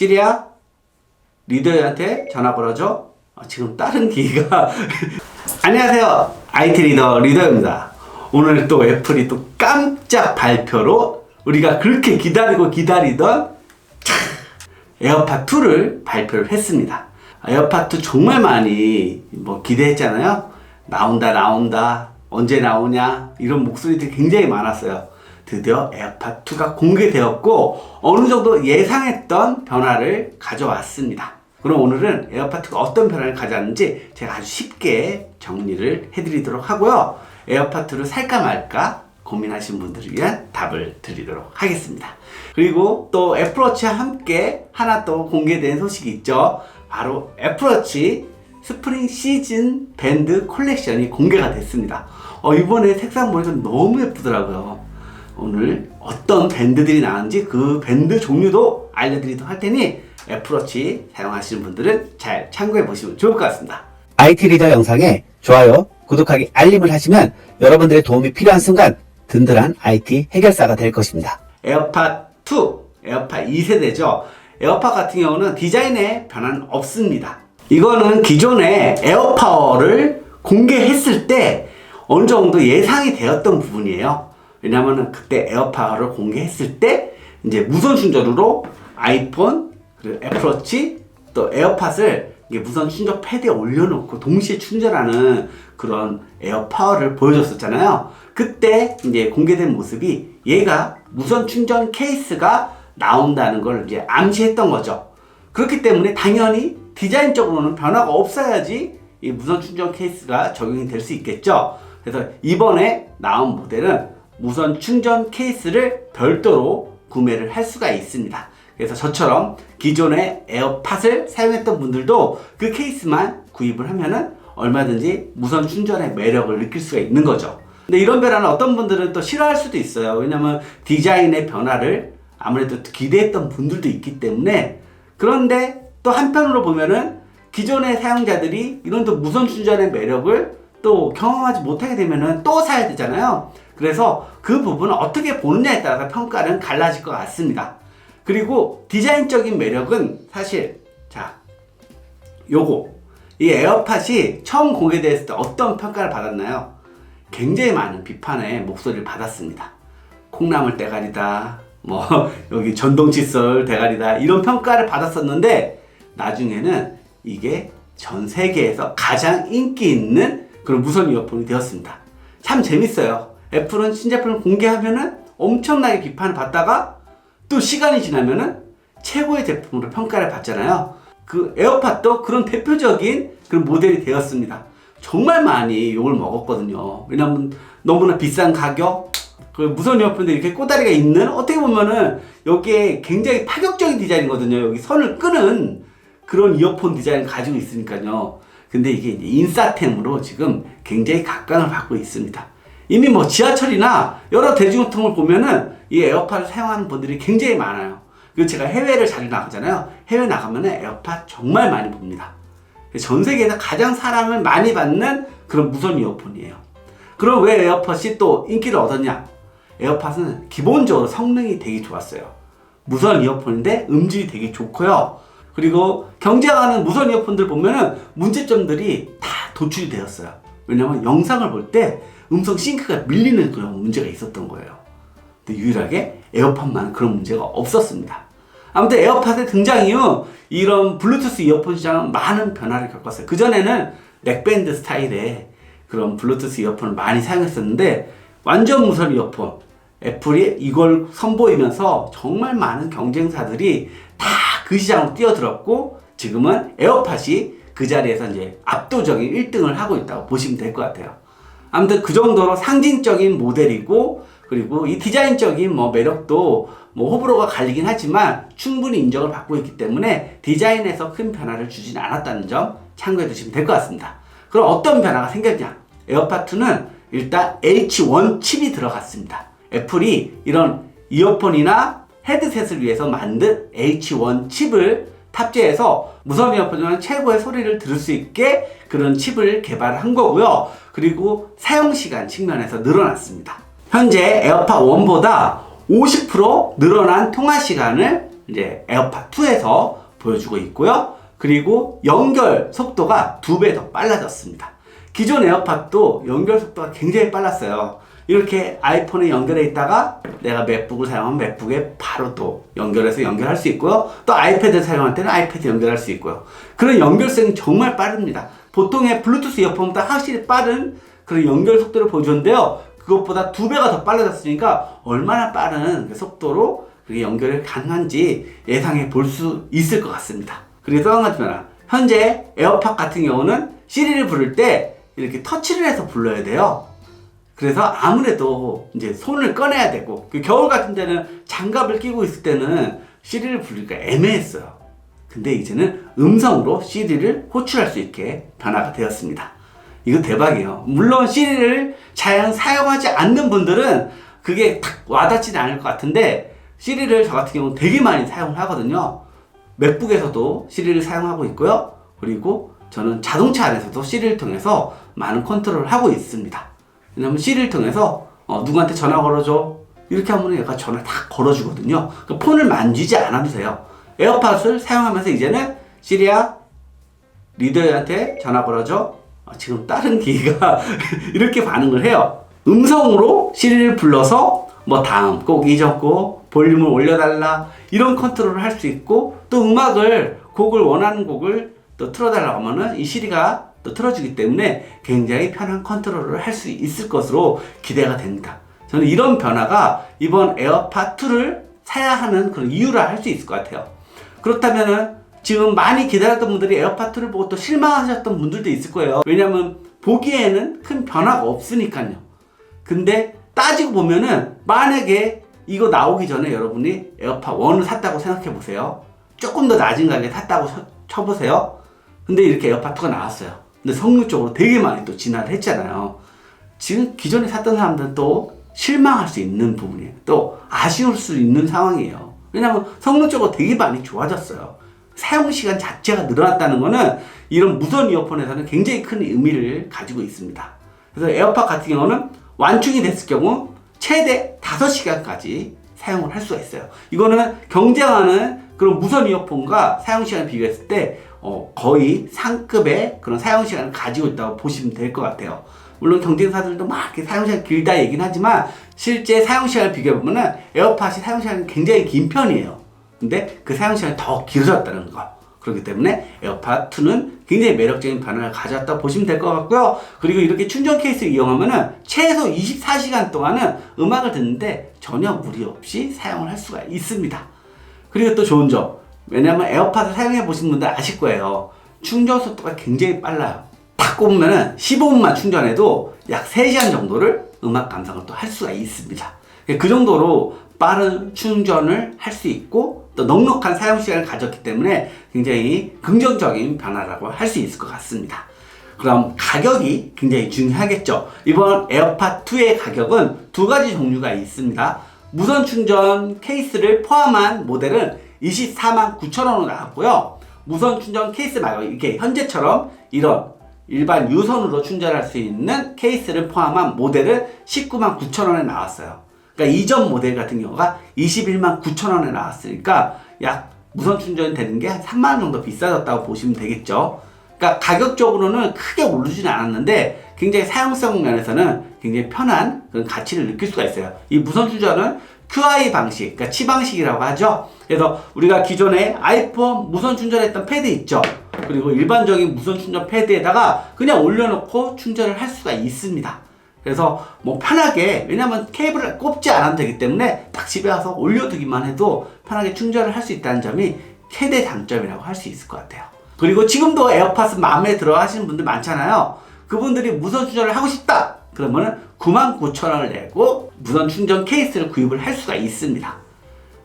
시리야 리더한테 전화 걸어줘. 아, 지금 다른 기기가 안녕하세요. IT 리더 리더입니다. 오늘 또 애플이 또 깜짝 발표로 우리가 그렇게 기다리고 기다리던 차, 에어팟 2를 발표를 했습니다. 에어팟 2 정말 많이 뭐 기대했잖아요. 나온다 나온다 언제 나오냐 이런 목소리들이 굉장히 많았어요. 드디어 에어팟 2가 공개되었고 어느 정도 예상했던 변화를 가져왔습니다. 그럼 오늘은 에어팟 2가 어떤 변화를 가져왔는지 제가 아주 쉽게 정리를 해드리도록 하고요. 에어팟 2를 살까 말까 고민하신 분들을 위한 답을 드리도록 하겠습니다. 그리고 또 애플워치와 함께 하나 또 공개된 소식이 있죠. 바로 애플워치 스프링 시즌 밴드 콜렉션이 공개가 됐습니다. 어, 이번에 색상 보니까 너무 예쁘더라고요. 오늘 어떤 밴드들이 나왔는지 그 밴드 종류도 알려드리도록 할 테니 애플워치 사용하시는 분들은 잘 참고해 보시면 좋을 것 같습니다. IT 리더 영상에 좋아요, 구독하기, 알림을 하시면 여러분들의 도움이 필요한 순간 든든한 IT 해결사가 될 것입니다. 에어팟 2, 에어팟 2세대죠. 에어팟 같은 경우는 디자인에 변화는 없습니다. 이거는 기존에 에어파워를 공개했을 때 어느 정도 예상이 되었던 부분이에요. 왜냐면은 그때 에어파워를 공개했을 때 이제 무선 충전으로 아이폰, 그리고 애플워치, 또 에어팟을 무선 충전 패드에 올려놓고 동시에 충전하는 그런 에어파워를 보여줬었잖아요. 그때 이제 공개된 모습이 얘가 무선 충전 케이스가 나온다는 걸 이제 암시했던 거죠. 그렇기 때문에 당연히 디자인적으로는 변화가 없어야지 이 무선 충전 케이스가 적용이 될 수 있겠죠. 그래서 이번에 나온 모델은 무선 충전 케이스를 별도로 구매를 할 수가 있습니다. 그래서 저처럼 기존의 에어팟을 사용했던 분들도 그 케이스만 구입을 하면은 얼마든지 무선 충전의 매력을 느낄 수가 있는 거죠. 근데 이런 변화는 어떤 분들은 또 싫어할 수도 있어요. 왜냐면 디자인의 변화를 아무래도 기대했던 분들도 있기 때문에 그런데 또 한편으로 보면은 기존의 사용자들이 이런 또 무선 충전의 매력을 또 경험하지 못하게 되면은 또 사야 되잖아요. 그래서 그 부분을 어떻게 보느냐에 따라서 평가는 갈라질 것 같습니다. 그리고 디자인적인 매력은 사실 자 요거 이 에어팟이 처음 공개됐을 때 어떤 평가를 받았나요? 굉장히 많은 비판의 목소리를 받았습니다. 콩나물 대가리다, 뭐 여기 전동 칫솔 대가리다 이런 평가를 받았었는데 나중에는 이게 전 세계에서 가장 인기 있는 그런 무선 이어폰이 되었습니다. 참 재밌어요. 애플은 신제품을 공개하면은 엄청나게 비판을 받다가 또 시간이 지나면은 최고의 제품으로 평가를 받잖아요. 그 에어팟도 그런 대표적인 그런 모델이 되었습니다. 정말 많이 욕을 먹었거든요. 왜냐면 너무나 비싼 가격, 그 무선 이어폰도 이렇게 꼬다리가 있는 어떻게 보면은 여기에 굉장히 파격적인 디자인이거든요. 여기 선을 끄는 그런 이어폰 디자인을 가지고 있으니까요. 근데 이게 인싸템으로 지금 굉장히 각광을 받고 있습니다. 이미 뭐 지하철이나 여러 대중교통을 보면은 이 에어팟을 사용하는 분들이 굉장히 많아요. 그리고 제가 해외를 자주 나가잖아요. 해외 나가면 에어팟 정말 많이 봅니다. 전 세계에서 가장 사랑을 많이 받는 그런 무선 이어폰이에요. 그럼 왜 에어팟이 또 인기를 얻었냐? 에어팟은 기본적으로 성능이 되게 좋았어요. 무선 이어폰인데 음질이 되게 좋고요. 그리고 경쟁하는 무선 이어폰들 보면은 문제점들이 다 도출이 되었어요. 왜냐면 영상을 볼때 음성 싱크가 밀리는 그런 문제가 있었던 거예요. 근데 유일하게 에어팟만 그런 문제가 없었습니다. 아무튼 에어팟의 등장 이후 이런 블루투스 이어폰 시장은 많은 변화를 겪었어요. 그전에는 넥밴드 스타일의 그런 블루투스 이어폰을 많이 사용했었는데 완전 무선 이어폰 애플이 이걸 선보이면서 정말 많은 경쟁사들이 다 그 시장으로 뛰어들었고 지금은 에어팟이 그 자리에서 이제 압도적인 1등을 하고 있다고 보시면 될 것 같아요. 아무튼 그 정도로 상징적인 모델이고 그리고 이 디자인적인 뭐 매력도 뭐 호불호가 갈리긴 하지만 충분히 인정을 받고 있기 때문에 디자인에서 큰 변화를 주진 않았다는 점 참고해 두시면 될 것 같습니다. 그럼 어떤 변화가 생겼냐? 에어팟 2는 일단 H1 칩이 들어갔습니다. 애플이 이런 이어폰이나 헤드셋을 위해서 만든 H1 칩을 탑재해서 무선 이어폰이면 최고의 소리를 들을 수 있게 그런 칩을 개발한 거고요. 그리고 사용 시간 측면에서 늘어났습니다. 현재 에어팟 1보다 50% 늘어난 통화 시간을 이제 에어팟 2에서 보여주고 있고요. 그리고 연결 속도가 두 배 더 빨라졌습니다. 기존 에어팟도 연결 속도가 굉장히 빨랐어요. 이렇게 아이폰에 연결해 있다가 내가 맥북을 사용하면 맥북에 바로 또 연결해서 연결할 수 있고요. 또 아이패드를 사용할 때는 아이패드 연결할 수 있고요. 그런 연결성이 정말 빠릅니다. 보통의 블루투스 이어폰보다 확실히 빠른 그런 연결 속도를 보여줬는데요. 그것보다 두 배가 더 빨라졌으니까 얼마나 빠른 그 속도로 그게 연결이 가능한지 예상해 볼 수 있을 것 같습니다. 그리고 또 한 가지 변화. 현재 에어팟 같은 경우는 시리를 부를 때 이렇게 터치를 해서 불러야 돼요. 그래서 아무래도 이제 손을 꺼내야 되고 그 겨울 같은 데는 장갑을 끼고 있을 때는 시리를 부르기가 애매했어요. 근데 이제는 음성으로 시리를 호출할 수 있게 변화가 되었습니다. 이거 대박이에요. 물론 시리를 잘 사용하지 않는 분들은 그게 탁 와닿지는 않을 것 같은데 시리를 저 같은 경우는 되게 많이 사용을 하거든요. 맥북에서도 시리를 사용하고 있고요. 그리고 저는 자동차 안에서도 시리를 통해서 많은 컨트롤을 하고 있습니다. 왜냐면 시리를 통해서 어, 누구한테 전화 걸어줘 이렇게 하면 얘가 전화 다 걸어주거든요. 그 폰을 만지지 않아도 돼요. 에어팟을 사용하면서 이제는 시리야 리더한테 전화 걸어줘. 아, 지금 다른 기기가 이렇게 반응을 해요. 음성으로 시리를 불러서 뭐 다음 곡 잊었고 볼륨을 올려달라 이런 컨트롤을 할 수 있고 또 음악을 곡을 원하는 곡을 또 틀어달라고 하면은 이 시리가 또 틀어주기 때문에 굉장히 편한 컨트롤을 할 수 있을 것으로 기대가 됩니다. 저는 이런 변화가 이번 에어팟 2를 사야 하는 그런 이유라 할 수 있을 것 같아요. 그렇다면은 지금 많이 기다렸던 분들이 에어팟 2를 보고 또 실망하셨던 분들도 있을 거예요. 왜냐면 보기에는 큰 변화가 없으니까요. 근데 따지고 보면은 만약에 이거 나오기 전에 여러분이 에어팟 1을 샀다고 생각해 보세요. 조금 더 낮은 가격에 샀다고 쳐- 쳐보세요. 근데 이렇게 에어팟 2가 나왔어요. 근데 성능적으로 되게 많이 또 진화를 했잖아요. 지금 기존에 샀던 사람들은 또 실망할 수 있는 부분이에요. 또 아쉬울 수 있는 상황이에요. 왜냐하면 성능적으로 되게 많이 좋아졌어요. 사용 시간 자체가 늘어났다는 거는 이런 무선 이어폰에서는 굉장히 큰 의미를 가지고 있습니다. 그래서 에어팟 같은 경우는 완충이 됐을 경우 최대 5시간까지 사용을 할 수가 있어요. 이거는 경쟁하는 그런 무선 이어폰과 사용 시간을 비교했을 때 어, 거의 상급의 그런 사용 시간을 가지고 있다고 보시면 될 것 같아요. 물론 경쟁사들도 막 이렇게 사용 시간 길다 얘기는 하지만 실제 사용 시간을 비교해 보면은 에어팟이 사용 시간이 굉장히 긴 편이에요. 근데 그 사용 시간이 더 길어졌다는 거. 그렇기 때문에 에어팟 2는 굉장히 매력적인 변화를 가져왔다고 보시면 될 것 같고요. 그리고 이렇게 충전 케이스를 이용하면은 최소 24시간 동안은 음악을 듣는데 전혀 무리 없이 사용을 할 수가 있습니다. 그리고 또 좋은 점. 왜냐면 에어팟을 사용해 보신 분들 아실 거예요. 충전 속도가 굉장히 빨라요. 딱 꼽으면은 15분만 충전해도 약 3시간 정도를 음악 감상을 또 할 수가 있습니다. 그 정도로 빠른 충전을 할 수 있고 또 넉넉한 사용 시간을 가졌기 때문에 굉장히 긍정적인 변화라고 할 수 있을 것 같습니다. 그럼 가격이 굉장히 중요하겠죠. 이번 에어팟 2의 가격은 두 가지 종류가 있습니다. 무선 충전 케이스를 포함한 모델은 24만 9천 원으로 나왔고요. 무선 충전 케이스 말고 이렇게 현재처럼 이런 일반 유선으로 충전할 수 있는 케이스를 포함한 모델은 19만 9천 원에 나왔어요. 그러니까 이전 모델 같은 경우가 21만 9천 원에 나왔으니까 약 무선 충전이 되는 게한 3만 원 정도 비싸졌다고 보시면 되겠죠. 그러니까 가격적으로는 크게 오르지는 않았는데 굉장히 사용성 면에서는 굉장히 편한 그런 가치를 느낄 수가 있어요. 이 무선 충전은 QI 방식, 그러니까 치 방식이라고 하죠. 그래서 우리가 기존에 아이폰 무선 충전했던 패드 있죠. 그리고 일반적인 무선 충전 패드에다가 그냥 올려놓고 충전을 할 수가 있습니다. 그래서 뭐 편하게 왜냐면 케이블을 꼽지 않아도 되기 때문에 딱 집에 와서 올려두기만 해도 편하게 충전을 할 수 있다는 점이 최대 장점이라고 할 수 있을 것 같아요. 그리고 지금도 에어팟 마음에 들어 하시는 분들 많잖아요. 그분들이 무선 충전을 하고 싶다. 그러면은 99,000원을 내고 무선 충전 케이스를 구입을 할 수가 있습니다.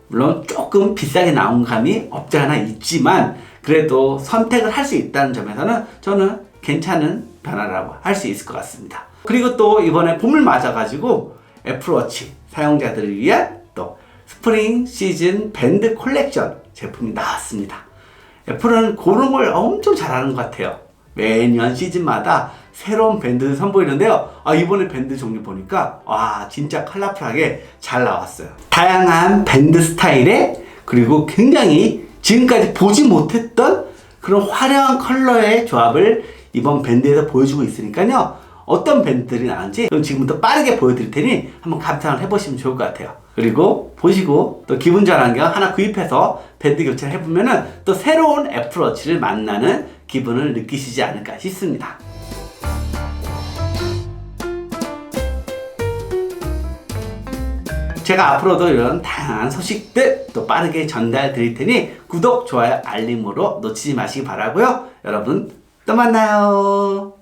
물론 조금 비싸게 나온 감이 없지 않아 있지만 그래도 선택을 할 수 있다는 점에서는 저는 괜찮은 변화라고 할 수 있을 것 같습니다. 그리고 또 이번에 봄을 맞아가지고 애플워치 사용자들을 위한 또 스프링 시즌 밴드 콜렉션 제품이 나왔습니다. 애플은 걸 엄청 잘하는 것 같아요. 매년 시즌마다 새로운 밴드 선보이는데요. 아, 이번에 밴드 종류 보니까 와 진짜 컬러풀하게 잘 나왔어요. 다양한 밴드 스타일의 그리고 굉장히 지금까지 보지 못했던 그런 화려한 컬러의 조합을 이번 밴드에서 보여주고 있으니까요. 어떤 밴드들이 나왔는지 지금부터 빠르게 보여드릴 테니 한번 감상을 해보시면 좋을 것 같아요. 그리고 보시고 또 기분 전환 경 하나 구입해서 밴드 교체를 해보면은 또 새로운 애플워치를 만나는 기분을 느끼시지 않을까 싶습니다. 제가 앞으로도 이런 다양한 소식들 또 빠르게 전달 드릴 테니 구독, 좋아요, 알림으로 놓치지 마시기 바라고요. 여러분 또 만나요.